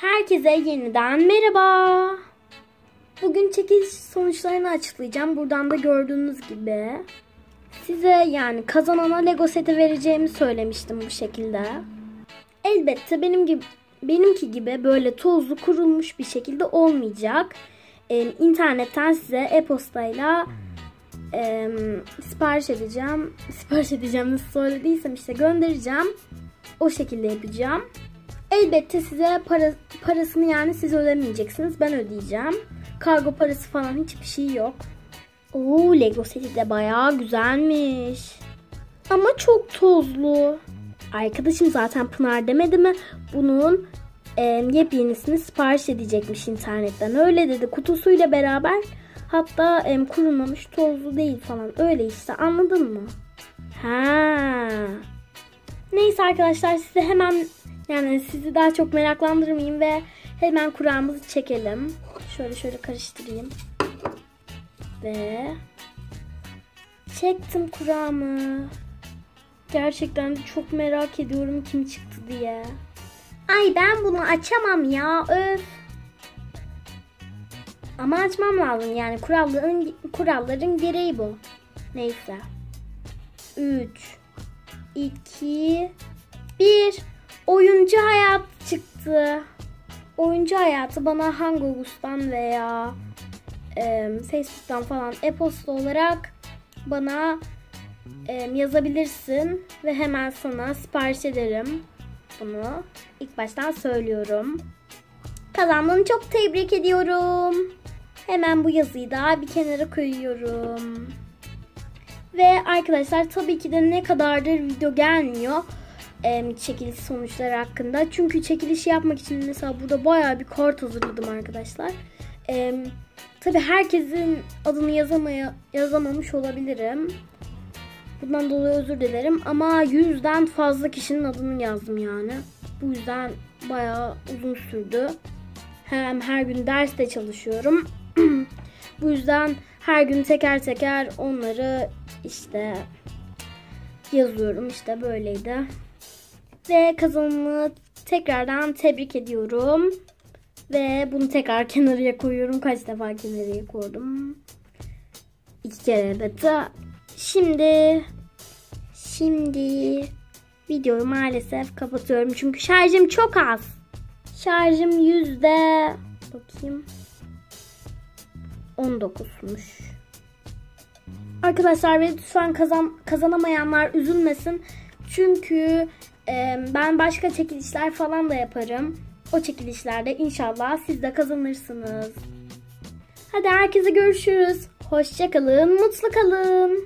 Herkese yeniden merhaba. Bugün çekiliş sonuçlarını açıklayacağım. Buradan da gördüğünüz gibi. Size yani kazanana Lego seti vereceğimi söylemiştim bu şekilde. Elbette benim gibi benimki gibi böyle tozlu kurulmuş bir şekilde olmayacak. Ee, internetten size e-postayla e, sipariş edeceğim. Sipariş edeceğim nasıl söylediysem işte göndereceğim. O şekilde yapacağım. Elbette size para, parasını yani siz ödemeyeceksiniz. Ben ödeyeceğim. Kargo parası falan hiçbir şey yok. Oo Lego seti de bayağı güzelmiş. Ama çok tozlu. Arkadaşım zaten Pınar demedi mi? Bunun e, yepyenisini sipariş edecekmiş internetten. Öyle dedi kutusuyla beraber. Hatta e, kurulmamış tozlu değil falan. Öyle işte anladın mı? Ha. Neyse arkadaşlar size hemen yani sizi daha çok meraklandırmayayım ve hemen kuramızı çekelim. Şöyle şöyle karıştırayım. Ve çektim kuramı. Gerçekten çok merak ediyorum kim çıktı diye. Ay ben bunu açamam ya öf. Ama açmam lazım yani kuralların kuralların gereği bu. Neyse. 3 2 1 Oyuncu hayat çıktı. Oyuncu hayatı bana Hangouts'tan veya e, Facebook'tan falan e-posta olarak bana e, yazabilirsin ve hemen sana sipariş ederim bunu. İlk baştan söylüyorum. Kazandığını çok tebrik ediyorum. Hemen bu yazıyı da bir kenara koyuyorum. Ve arkadaşlar tabii ki de ne kadardır video gelmiyor çekiliş sonuçları hakkında. Çünkü çekiliş yapmak için mesela burada bayağı bir kart hazırladım arkadaşlar. E, tabii herkesin adını yazamaya, yazamamış olabilirim. Bundan dolayı özür dilerim. Ama yüzden fazla kişinin adını yazdım yani. Bu yüzden bayağı uzun sürdü. Hem her gün derste çalışıyorum. Bu yüzden her gün teker teker onları işte yazıyorum. İşte böyleydi. Ve kazanımı tekrardan tebrik ediyorum. Ve bunu tekrar kenarıya koyuyorum. Kaç defa kenarıya koydum? İki kere elbette. Şimdi şimdi videoyu maalesef kapatıyorum. Çünkü şarjım çok az. Şarjım yüzde bakayım 19'muş. Arkadaşlar ve lütfen kazan, kazanamayanlar üzülmesin. Çünkü ben başka çekilişler falan da yaparım. O çekilişlerde inşallah siz de kazanırsınız. Hadi herkese görüşürüz. Hoşçakalın, mutlu kalın.